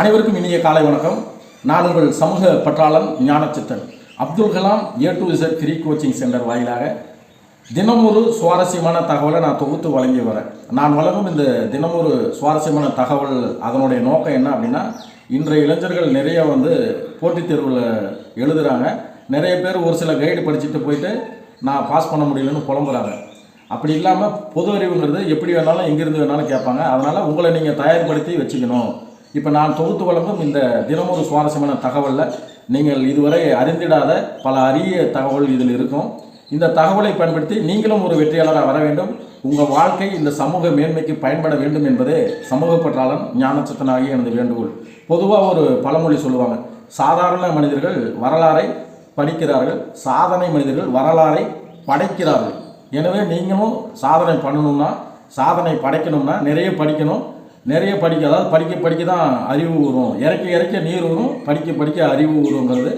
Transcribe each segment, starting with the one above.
அனைவருக்கும் இனிய காலை வணக்கம். நான் உங்கள் சமூக பற்றாளன் Gnanachithan. Abdul Kalam A to Z three coaching centre வாயிலாக தினமொரு சுவாரஸ்யமான தகவலை நான் தொகுத்து வழங்கி வரேன். நான் வழங்கும் இந்த தினமொரு சுவாரஸ்யமான தகவல் அதனுடைய நோக்கம் என்ன அப்படின்னா இன்றைய இளைஞர்கள் நிறைய வந்து போட்டித் தேர்வில் எழுதுகிறாங்க நிறைய பேர் ஒரு சில கைடு படிச்சுட்டு போயிட்டு நான் பாஸ் பண்ண முடியலன்னு புலம்புறாங்க. அப்படி இல்லாமல் பொது அறிவுங்கிறது எப்படி வேணாலும் எங்கேருந்து வேணாலும் கேட்பாங்க. அதனால் உங்களை நீங்கள் தயார்படுத்தி வச்சுக்கணும். இப்போ நான் தொகுத்து வழங்கும் இந்த தினமொரு சுவாரஸ்யமான தகவலில் நீங்கள் இதுவரை அறிந்திடாத பல அரிய தகவல் இதில் இருக்கும். இந்த தகவலை பயன்படுத்தி நீங்களும் ஒரு வெற்றியாளராக வர வேண்டும். உங்கள் வாழ்க்கை இந்த சமூக மேன்மைக்கு பயன்பட வேண்டும் என்பதே சமூக பற்றாளன் ஞானச்சத்தனாகிய எனது வேண்டுகோள். பொதுவாக ஒரு பழமொழி சொல்லுவாங்க சாதாரண மனிதர்கள் வரலாறை படிக்கிறார்கள் சாதனை மனிதர்கள் வரலாறை படைக்கிறார்கள். எனவே நீங்களும் சாதனை பண்ணணும்னா சாதனை படைக்கணும்னா நிறைய படிக்கணும். நிறைய படிக்க அதாவது படிக்க படிக்க தான் அறிவு வரும் இறக்க இறக்க நீர் வரும் படிக்க படிக்க அறிவு வருங்கிறது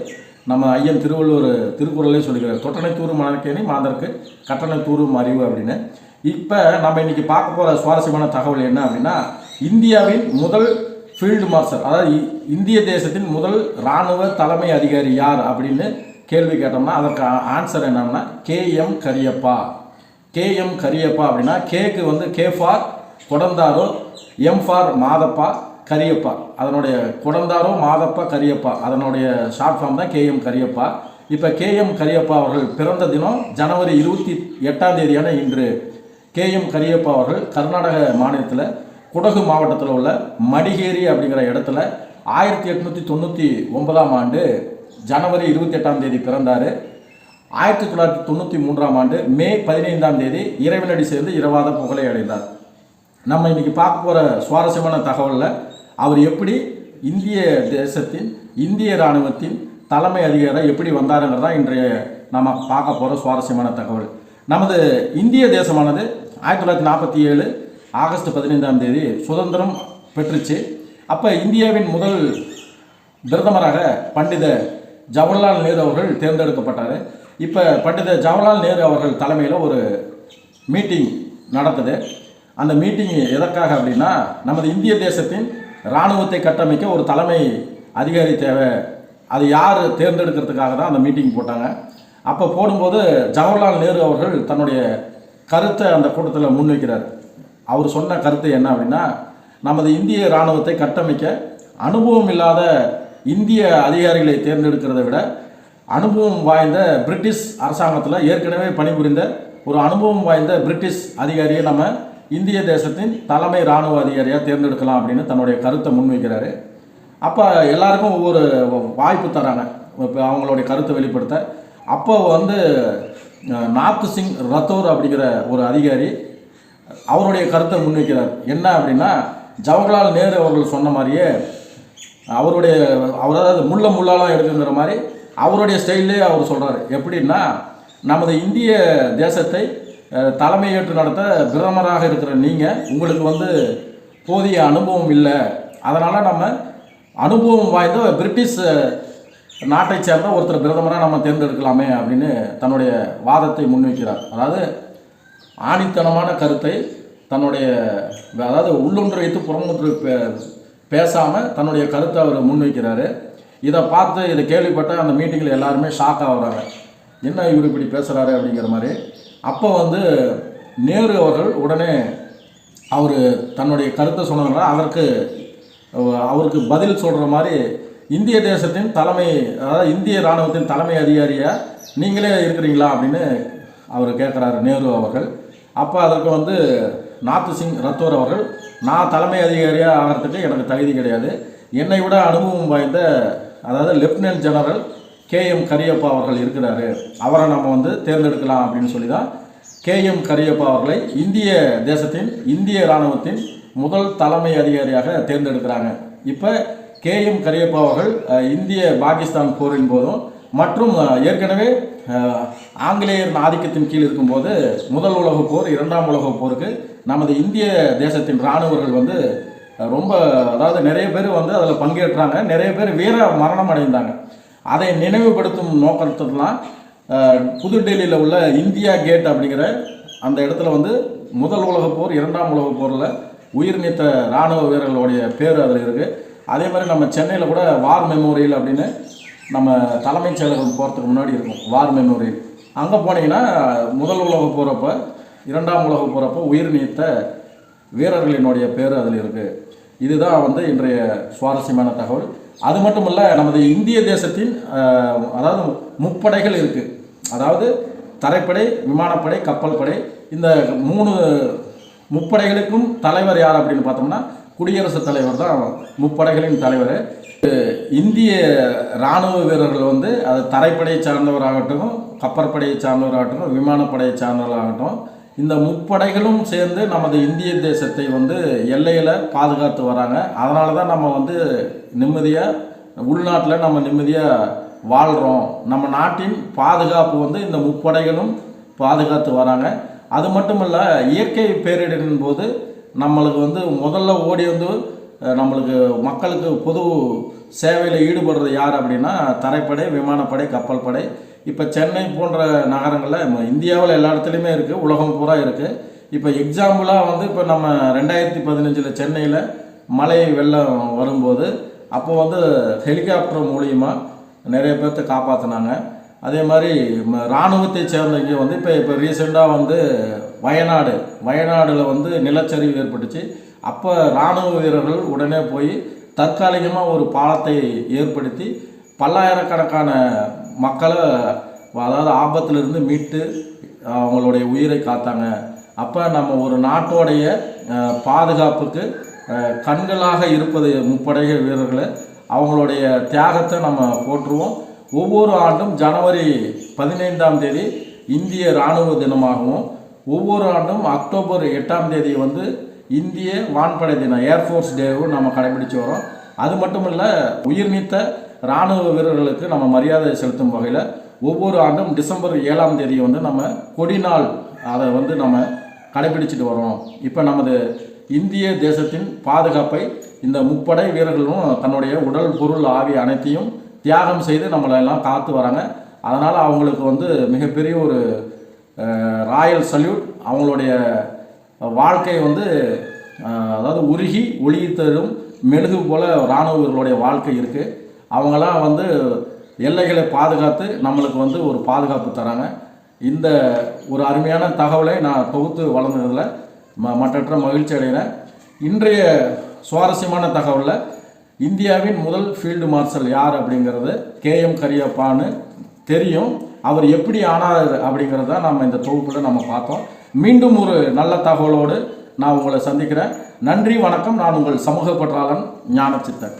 நம்ம ஐயன் திருவள்ளுவர் திருக்குறளே சொல்லிக்கிறார். தொட்டனை தூரும் மணக்கேணி மாந்தருக்கு கட்டணை தூரும் அறிவு அப்படின்னு. இப்போ நம்ம இன்னைக்கு பார்க்க போகிற சுவாரஸ்யமான தகவல் என்ன அப்படின்னா இந்தியாவின் முதல் ஃபீல்டு மாஸ்டர் அதாவது இ- இந்திய தேசத்தின் முதல் இராணுவ தலைமை அதிகாரி யார் அப்படின்னு கேள்வி கேட்டோம்னா அதற்கு ஆன்சர் என்னன்னா K M Cariappa. K M Cariappa அப்படின்னா கேக்கு வந்து K for Kodandera M for Madappa Cariappa. அதனுடைய குடந்தாரோ மாதப்பா கரியப்பா. அதனுடைய ஷார்ட் ஃபார்ம் தான் கே எம் கரியப்பா. இப்போ கே எம் கரியப்பா அவர்கள் பிறந்த தினம் ஜனவரி இருபத்தி எட்டாம் தேதியான இன்று கே எம் கரியப்பா அவர்கள் கர்நாடக மாநிலத்தில் குடகு மாவட்டத்தில் உள்ள மடிகேரி அப்படிங்கிற இடத்துல ஆயிரத்தி எட்நூற்றி தொண்ணூற்றி ஒன்பதாம் ஆண்டு ஜனவரி இருபத்தி எட்டாம் தேதி பிறந்தார். ஆயிரத்தி தொள்ளாயிரத்தி தொண்ணூற்றி மூன்றாம் ஆண்டு மே பதினைந்தாம் தேதி இறைவனடி சேர்ந்து இரவாத புகழை அடைந்தார். நம்ம இன்னைக்கு பார்க்க போகிற சுவாரஸ்யமான தகவலில் அவர் எப்படி இந்திய தேசத்தின் இந்திய இராணுவத்தின் தலைமை அதிகாரம் எப்படி வந்தாருங்கிறது தான் இன்றைய நம்ம பார்க்க போகிற சுவாரஸ்யமான தகவல். நமது இந்திய தேசமானது ஆயிரத்தி தொள்ளாயிரத்தி நாற்பத்தி ஏழு ஆகஸ்ட் பதினைந்தாம் தேதி சுதந்திரம் பெற்றுச்சு. அப்போ இந்தியாவின் முதல் பிரதமராக பண்டித ஜவஹர்லால் நேரு அவர்கள் தேர்ந்தெடுக்கப்பட்டார். இப்போ பண்டித ஜவஹர்லால் நேரு அவர்கள் தலைமையில் ஒரு மீட்டிங் நடத்துது அந்த மீட்டிங் எதற்காக அப்படின்னா நமது இந்திய தேசத்தின் இராணுவத்தை கட்டமைக்க ஒரு தலைமை அதிகாரி தேவை. அது யார் தேர்ந்தெடுக்கிறதுக்காக தான் அந்த மீட்டிங் போட்டாங்க. அப்போ போடும்போது ஜவஹர்லால் நேரு அவர்கள் தன்னுடைய கருத்தை அந்த கூட்டத்தில் முன்வைக்கிறார். அவர் சொன்ன கருத்து என்ன அப்படின்னா நமது இந்திய இராணுவத்தை கட்டமைக்க அனுபவம் இல்லாத இந்திய அதிகாரிகளை தேர்ந்தெடுக்கிறத விட அனுபவம் வாய்ந்த பிரிட்டிஷ் அரசாங்கத்தில் ஏற்கனவே பணிபுரிந்த ஒரு அனுபவம் வாய்ந்த பிரிட்டிஷ் அதிகாரியை நம்ம இந்திய தேசத்தின் தலைமை இராணுவ அதிகாரியாக தேர்ந்தெடுக்கலாம் அப்படின்னு தன்னுடைய கருத்தை முன்வைக்கிறாரு. அப்போ எல்லாருக்கும் ஒவ்வொரு வாய்ப்பு தராங்க. இப்போ அவங்களுடைய கருத்தை வெளிப்படுத்த. அப்போ வந்து நாத்து சிங் ரத்தோர் அப்படிங்கிற ஒரு அதிகாரி அவருடைய கருத்தை முன்வைக்கிறார். என்ன அப்படின்னா ஜவஹர்லால் நேரு அவர்கள் சொன்ன மாதிரியே அவருடைய அவர் அதாவது முள்ள முள்ளாலாம் எடுக்குங்கிற மாதிரி அவருடைய ஸ்டைல்லே அவர் சொல்கிறார் எப்படின்னா நமது இந்திய தேசத்தை தலைமையேற்று நடத்த பிரதமராக இருக்கிற நீங்கள் உங்களுக்கு வந்து போதிய அனுபவம் இல்லை. அதனால் நம்ம அனுபவம் வாய்ந்த பிரிட்டிஷ் நாட்டை சேர்ந்த ஒருத்தர் பிரதமராக நம்ம தேர்ந்தெடுக்கலாமே அப்படின்னு தன்னுடைய வாதத்தை முன்வைக்கிறார். அதாவது ஆணித்தனமான கருத்தை தன்னுடைய அதாவது உள்ளொன்று வைத்து புறமொன்று பே பேசாமல் தன்னுடைய கருத்தை அவர் முன்வைக்கிறாரு. இதை பார்த்து இதை கேள்விப்பட்ட அந்த மீட்டிங்கில் எல்லாருமே ஷாக் ஆகுறாங்க. என்ன இவர் இப்படி பேசுகிறாரு அப்படிங்கிற மாதிரி அப்போ வந்து நேரு அவர்கள் உடனே அவர் தன்னுடைய கருத்தை சொன்னதுனால அதற்கு அவருக்கு பதில் சொல்கிற மாதிரி இந்திய தேசத்தின் தலைமை அதாவது இந்திய இராணுவத்தின் தலைமை அதிகாரியாக நீங்களே இருக்கிறீங்களா அப்படின்னு அவர் கேட்குறாரு நேரு அவர்கள். அப்போ அதற்கு வந்து நாத்து சிங் ரத்தோர் அவர்கள் நான் தலைமை அதிகாரியாக ஆகிறதுக்கு எனக்கு தகுதி கிடையாது. என்னை விட அனுபவம் வாய்ந்த அதாவது lieutenant general K M Cariappa அவர்கள் இருக்கிறாரு. அவரை நம்ம வந்து தேர்ந்தெடுக்கலாம் அப்படின்னு சொல்லி தான் கே எம் கரியப்பா அவர்களை இந்திய தேசத்தின் இந்திய இராணுவத்தின் முதல் தலைமை அதிகாரியாக தேர்ந்தெடுக்கிறாங்க. இப்போ கே எம் கரியப்பா அவர்கள் இந்திய பாகிஸ்தான் போரின் போதும் மற்றும் ஏற்கனவே ஆங்கிலேயர் ஆதிக்கத்தின் கீழ் இருக்கும்போது முதல் உலகப் போர் இரண்டாம் உலகப் போருக்கு நமது இந்திய தேசத்தின் இராணுவர்கள் வந்து ரொம்ப அதாவது நிறைய பேர் வந்து அதில் பங்கேற்றாங்க. நிறைய பேர் வீர மரணம் அடைந்தாங்க. அதை நினைவுபடுத்தும் நோக்கத்துலாம் புதுடெல்லியில் உள்ள இந்தியா கேட் அப்படிங்கிற அந்த இடத்துல வந்து முதல் உலகப் போர் இரண்டாம் உலகப் போரில் உயிர் நீத்த இராணுவ வீரர்களுடைய பேர் அதில் இருக்குது அதே மாதிரி நம்ம சென்னையில் கூட வார் மெமோரியல் அப்படின்னு நம்ம தலைமைச் செயலகம் போகிறதுக்கு முன்னாடி இருக்கும் வார் மெமோரியல். அங்கே போனீங்கன்னா முதல் உலகப் போகிறப்ப இரண்டாம் உலக போகிறப்ப உயிர் நீத்த வீரர்களினுடைய பேர் அதில் இருக்குது இதுதான் வந்து இன்றைய சுவாரஸ்யமான தகவல். அது மட்டும் இல்லை நமது இந்திய தேசத்தின் அதாவது முப்படைகள் இருக்குது அதாவது தரைப்படை விமானப்படை கப்பல் படை இந்த மூணு முப்படைகளுக்கும் தலைவர் யார் அப்படின்னு பார்த்தோம்னா குடியரசுத் தலைவர் தான் முப்படைகளின் தலைவர். இந்திய இராணுவ வீரர்கள் வந்து அது தரைப்படையை சார்ந்தவராகட்டும் கப்பற்படையை சார்ந்தவராகட்டும் விமானப்படையை சார்ந்தவராகட்டும் இந்த முப்படைகளும் சேர்ந்து நமது இந்திய தேசத்தை வந்து எல்லையில் பாதுகாத்து வராங்க. அதனால தான் நம்ம வந்து நிம்மதியாக உள்நாட்டில் நம்ம நிம்மதியாக வாழ்கிறோம் நம்ம நாட்டின் பாதுகாப்பு வந்து இந்த முப்படைகளும் பாதுகாத்து வராங்க. அது மட்டும் இல்லை இயற்கை பேரிடரின் போது நம்மளுக்கு வந்து முதல்ல ஓடி வந்து நம்மளுக்கு மக்களுக்கு பொது சேவையில் ஈடுபடுறது யார் அப்படின்னா தரைப்படை விமானப்படை கப்பல் படை இப்போ சென்னை போன்ற நகரங்களில் இந்தியாவில் எல்லா இடத்துலையுமே இருக்குது உலகம் பூரா இருக்குது இப்போ எக்ஸாம்பிளாக வந்து இப்போ நம்ம ரெண்டாயிரத்தி பதினஞ்சில் சென்னையில் மழை வெள்ளம் வரும்போது அப்போ வந்து ஹெலிகாப்டர் மூலியமாக நிறைய பேர்த்த காப்பாற்றினாங்க அதே மாதிரி இராணுவத்தை சேர்ந்தவங்க வந்து இப்போ இப்போ ரீசெண்டாக வந்து வயநாடு வயநாடில் வந்து நிலச்சரிவு ஏற்பட்டுச்சு. அப்போ இராணுவ வீரர்கள் உடனே போய் தற்காலிகமாக ஒரு பாலத்தை ஏற்படுத்தி பல்லாயிரக்கணக்கான மக்களை அதாவது ஆபத்திலிருந்து மீட்டு அவங்களுடைய உயிரை காத்தாங்க. அப்போ நம்ம ஒரு நாட்டோடைய பாதுகாப்புக்கு கண்களாக இருப்பது முப்படை வீரர்களை அவங்களுடைய தியாகத்தை நம்ம போற்றுவோம். ஒவ்வொரு ஆண்டும் ஜனவரி பதினைந்தாம் தேதி இந்திய இராணுவ தினமாகவும் ஒவ்வொரு ஆண்டும் அக்டோபர் எட்டாம் தேதி வந்து இந்திய வான்படை தினம் ஏர்ஃபோர்ஸ் டேவும் நம்ம கடைபிடிச்சு வரோம். அது மட்டும் இல்லை உயிர் நீத்த இராணுவ வீரர்களுக்கு நம்ம மரியாதை செலுத்தும் வகையில் ஒவ்வொரு ஆண்டும் டிசம்பர் ஏழாம் தேதி வந்து நம்ம கொடி நாள் அதை வந்து நம்ம கடைபிடிச்சிட்டு வரோம். இப்போ நமது இந்திய தேசத்தின் பாதுகாப்பை இந்த முப்படை வீரர்களும் தன்னுடைய உடல் பொருள் ஆவி அனைத்தையும் தியாகம் செய்து நம்மளை எல்லாம் காத்து வராங்க. அதனால் அவங்களுக்கு வந்து மிகப்பெரிய ஒரு ராயல் சல்யூட். அவங்களுடைய வாழ்க்கை வந்து அதாவது உருகி ஒளி தரும் மெழுகு போல இராணுவ வீரர்களுடைய வாழ்க்கை இருக்குது அவங்களாம் வந்து எல்லைகளை பாதுகாத்து நம்மளுக்கு வந்து ஒரு பாதுகாப்பு தராங்க. இந்த ஒரு அருமையான தகவலை நான் தொகுத்து வளர்ந்ததில் ம மற்றற்ற மகிழ்ச்சி அடைகிறேன். இன்றைய சுவாரஸ்யமான தகவலில் இந்தியாவின் முதல் ஃபீல்டு மார்ஷல் யார் அப்படிங்கிறது கே எம் கரியப்பான்னு தெரியும். அவர் எப்படி ஆனார் அப்படிங்கிறத நம்ம இந்த தொகுப்பில் நம்ம பார்த்தோம். மீண்டும் ஒரு நல்ல தகவலோடு நான் உங்களை சந்திக்கிறேன். நன்றி வணக்கம். நான் உங்கள் சமூக பற்றாளன் ஞானச்சித்தன்.